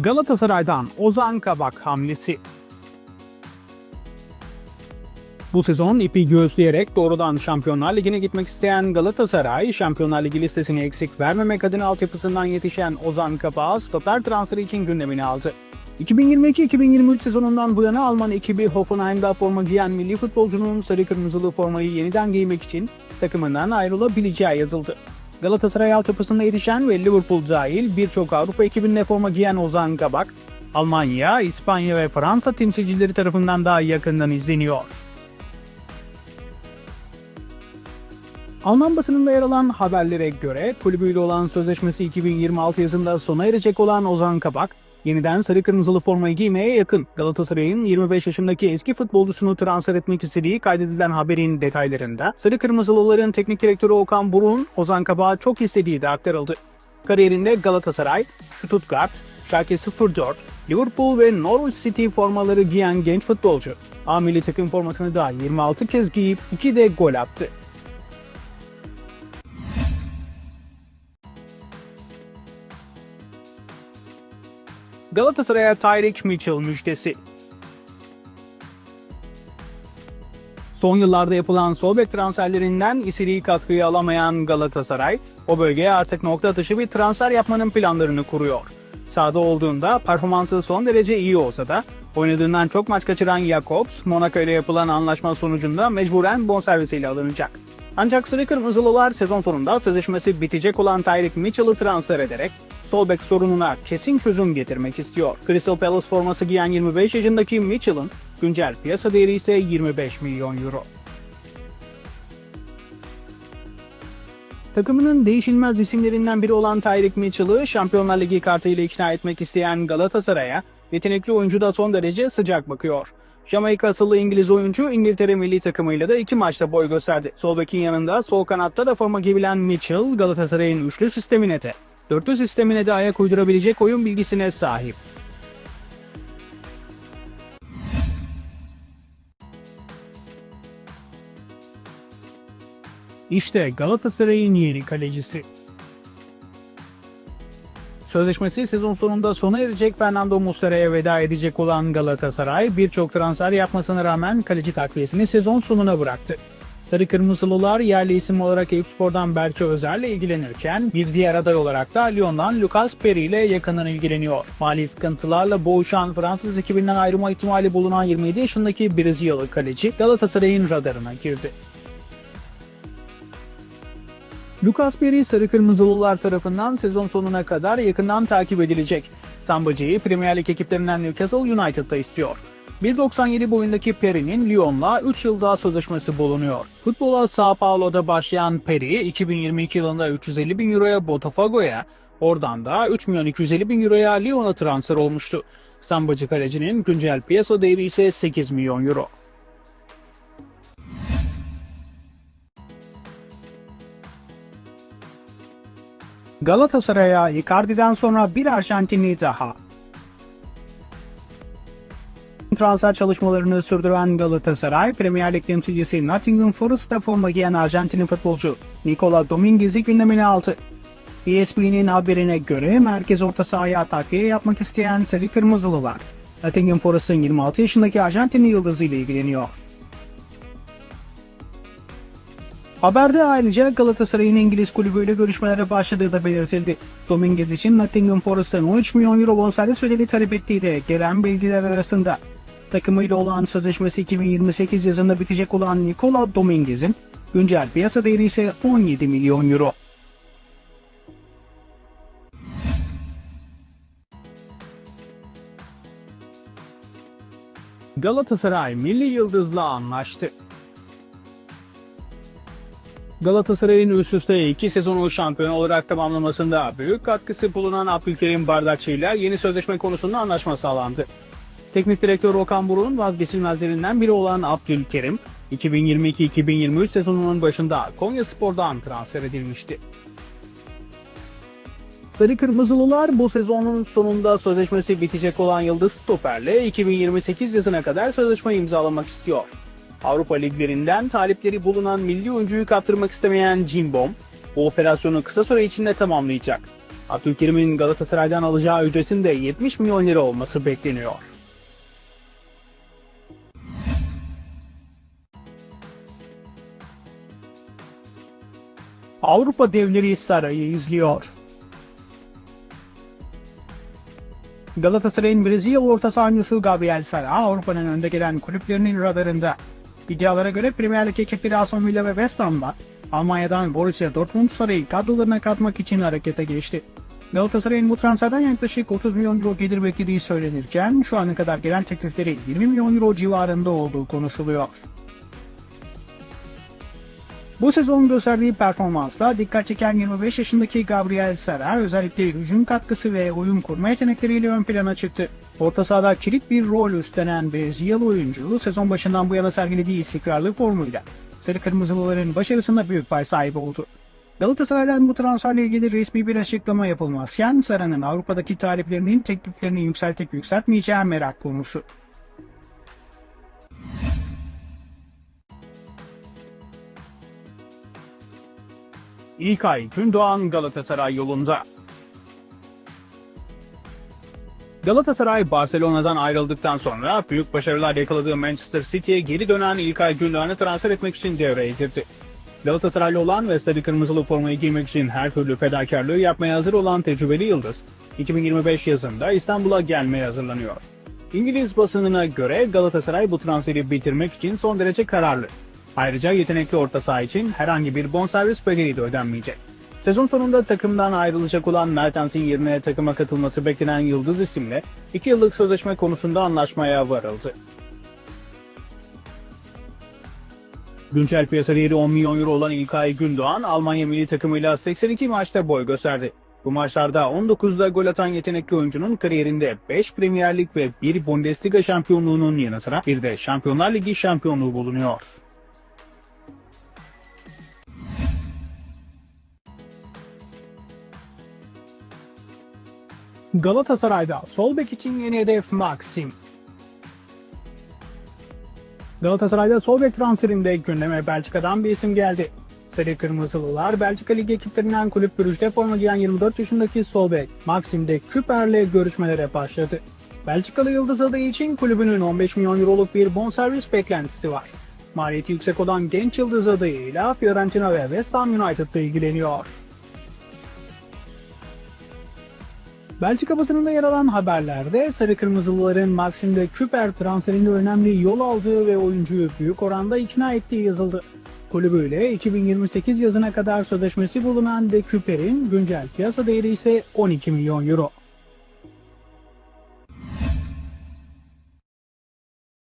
Galatasaray'dan Ozan Kabak hamlesi. Bu sezon ipi göğüsleyerek doğrudan Şampiyonlar Ligi'ne gitmek isteyen Galatasaray, Şampiyonlar Ligi listesini eksik vermemek adına altyapısından yetişen Ozan Kabak'ı stoper transferi için gündemine aldı. 2022-2023 sezonundan bu yana Alman ekibi Hoffenheim'da forma giyen milli futbolcunun sarı kırmızılı formayı yeniden giymek için takımından ayrılabileceği yazıldı. Galatasaray altyapısına yetişen ve Liverpool dahil birçok Avrupa ekibinde forma giyen Ozan Kabak, Almanya, İspanya ve Fransa temsilcileri tarafından daha yakından izleniyor. Alman basınında yer alan haberlere göre kulübüyle olan sözleşmesi 2026 yazında sona erecek olan Ozan Kabak, yeniden sarı kırmızılı formayı giymeye yakın. Galatasaray'ın 25 yaşındaki eski futbolcusunu transfer etmek istediği kaydedilen haberin detaylarında sarı kırmızılıların teknik direktörü Okan Buruk'un Ozan Kabak'ı çok istediği de aktarıldı. Kariyerinde Galatasaray, Stuttgart, Schalke 04, Liverpool ve Norwich City formaları giyen genç futbolcu. A milli takım formasını da 26 kez giyip 2 de gol attı. Galatasaray'a Tyreek Mitchell müjdesi. Son yıllarda yapılan sol bek transferlerinden istediği katkıyı alamayan Galatasaray, o bölgeye artık nokta atışı bir transfer yapmanın planlarını kuruyor. Sahada olduğunda performansı son derece iyi olsa da oynadığından çok maç kaçıran Jakobs, Monaco ile yapılan anlaşma sonucunda mecburen bonservisiyle alınacak. Ancak Sarı Kırmızılılar sezon sonunda sözleşmesi bitecek olan Tyreek Mitchell'ı transfer ederek sol bek sorununa kesin çözüm getirmek istiyor. Crystal Palace forması giyen 25 yaşındaki Mitchell'ın güncel piyasa değeri ise 25 milyon euro. Takımının değişilmez isimlerinden biri olan Tyreek Mitchell'ı Şampiyonlar Ligi kartıyla ikna etmek isteyen Galatasaray'a yetenekli oyuncu da son derece sıcak bakıyor. Jamaika asıllı İngiliz oyuncu İngiltere milli takımıyla da iki maçta boy gösterdi. Sol bekin yanında sol kanatta da forma giyilen Mitchell Galatasaray'ın üçlü sistemine de dörtlü sistemine de ayak uydurabilecek oyun bilgisine sahip. İşte Galatasaray'ın yeni kalecisi. Sözleşmesi sezon sonunda sona erecek Fernando Muslera'ya veda edecek olan Galatasaray birçok transfer yapmasına rağmen kaleci takviyesini sezon sonuna bıraktı. Sarı Kırmızılılar yerli isim olarak Eyüpspor'dan Berke Özer'le ilgilenirken bir diğer aday olarak da Lyon'dan Lucas Perry ile yakından ilgileniyor. Mali sıkıntılarla boğuşan Fransız ekibinden ayrılma ihtimali bulunan 27 yaşındaki Brezilyalı kaleci Galatasaray'ın radarına girdi. Lucas Perry Sarı Kırmızılılar tarafından sezon sonuna kadar yakından takip edilecek. Sambacı'yı Premier Lig ekiplerinden Newcastle United'da istiyor. 1.97 boyundaki Perry'nin Lyon'la 3 yıl daha sözleşmesi bulunuyor. Futbola Sao Paulo'da başlayan Perry, 2022 yılında 350 bin euroya Botafogo'ya, oradan da 3 milyon 250 bin euroya Lyon'a transfer olmuştu. Sambacı kalecinin güncel piyasa değeri ise 8 milyon euro. Galatasaray'a Icardi'den sonra bir Arjantinli daha. Transfer çalışmalarını sürdüren Galatasaray, Premier Lig temsilcisi Nottingham Forest'ta forma giyen Arjantinli futbolcu Nicola Dominguez'i gündemine aldı. ESPN'in haberine göre merkez orta sahaya takviye yapmak isteyen Sarı Kırmızılılar, Nottingham Forest'ın 26 yaşındaki Arjantinli yıldızı ile ilgileniyor. Haberde ayrıca Galatasaray'ın İngiliz kulübüyle görüşmelere başladığı da belirtildi. Dominguez için Nottingham Forest'ın 13 milyon euro bonservis ödeli talep ettiği de gelen bilgiler arasında. Takımıyla olan sözleşmesi 2028 yazında bitecek olan Nicola Dominguez'in güncel piyasa değeri ise 17 milyon euro. Galatasaray milli yıldızla anlaştı. Galatasaray'ın üst üste iki sezonu şampiyon olarak tamamlamasında büyük katkısı bulunan Abdülkerim Bardakçı ile yeni sözleşme konusunda anlaşma sağlandı. Teknik direktör Okan Buruk'un vazgeçilmezlerinden biri olan Abdülkerim, 2022-2023 sezonunun başında Konya Spor'dan transfer edilmişti. Sarı Kırmızılılar bu sezonun sonunda sözleşmesi bitecek olan Yıldız Stoper'le 2028 yazına kadar sözleşme imzalamak istiyor. Avrupa liglerinden talipleri bulunan milli oyuncuyu kaptırmak istemeyen Cimbom, bu operasyonu kısa süre içinde tamamlayacak. Abdülkerim'in Galatasaray'dan alacağı ücretin de 70 milyon lira olması bekleniyor. Avrupa devleri sarayı izliyor. Galatasaray'ın Brezilya orta sahancısı Gabriel Sara Avrupa'nın önde gelen kulüplerinin radarında. İddialara göre Premier Lig ekipleri Aston Villa ve West Ham'da Almanya'dan Borussia Dortmund Saray'ı kadrolarına katmak için harekete geçti. Galatasaray'ın bu transferden yaklaşık 30 milyon euro gelir beklediği söylenirken şu ana kadar gelen teklifleri 20 milyon euro civarında olduğu konuşuluyor. Bu sezon gösterdiği performansla dikkat çeken 25 yaşındaki Gabriel Sara özellikle hücum katkısı ve oyun kurma yetenekleriyle ön plana çıktı. Orta sahada kilit bir rol üstlenen Brezilyalı oyuncu sezon başından bu yana sergilediği istikrarlı formuyla Sarı Kırmızılıların başarısında büyük pay sahibi oldu. Galatasaray'dan bu transferle ilgili resmi bir açıklama yapılmazken Sara'nın Avrupa'daki taliplerinin tekliflerini yükseltip yükseltmeyeceği merak konusu. İlkay Gündoğan Galatasaray yolunda. Galatasaray Barcelona'dan ayrıldıktan sonra büyük başarılar yakaladığı Manchester City'ye geri dönen İlkay Gündoğan'ı transfer etmek için devreye girdi. Galatasaraylı olan ve sarı kırmızılı formayı giymek için her türlü fedakarlığı yapmaya hazır olan tecrübeli Yıldız, 2025 yazında İstanbul'a gelmeye hazırlanıyor. İngiliz basınına göre Galatasaray bu transferi bitirmek için son derece kararlı. Ayrıca yetenekli orta saha için herhangi bir bonservis bedeli de ödenmeyecek. Sezon sonunda takımdan ayrılacak olan Mertens'in yerine takıma katılması beklenen Yıldız isimle 2 yıllık sözleşme konusunda anlaşmaya varıldı. Güncel piyasa değeri 10 milyon euro olan İlkay Gündoğan, Almanya milli takımıyla 82 maçta boy gösterdi. Bu maçlarda 19'da gol atan yetenekli oyuncunun kariyerinde 5 Premier Lig ve 1 Bundesliga şampiyonluğunun yanı sıra bir de Şampiyonlar Ligi şampiyonluğu bulunuyor. Galatasaray'da sol bek için yeni hedef Maxim. Galatasaray'da sol bek transferinde gündeme Belçika'dan bir isim geldi. Sarı Kırmızılılar Belçika Ligi ekiplerinden kulüp Brüj'de forma giyen 24 yaşındaki sol bek Maxim Küper'le görüşmelere başladı. Belçikalı yıldız adayı için kulübünün 15 milyon euroluk bir bonservis beklentisi var. Maliyeti yüksek olan genç yıldız adayıyla Fiorentina ve West Ham United'da ilgileniyor. Belçika basınında yer alan haberlerde Sarı Kırmızılıların Maxim de Küper transferinde önemli yol aldığı ve oyuncuyu büyük oranda ikna ettiği yazıldı. Kulübüyle 2028 yazına kadar sözleşmesi bulunan De Küper'in güncel piyasa değeri ise 12 milyon euro.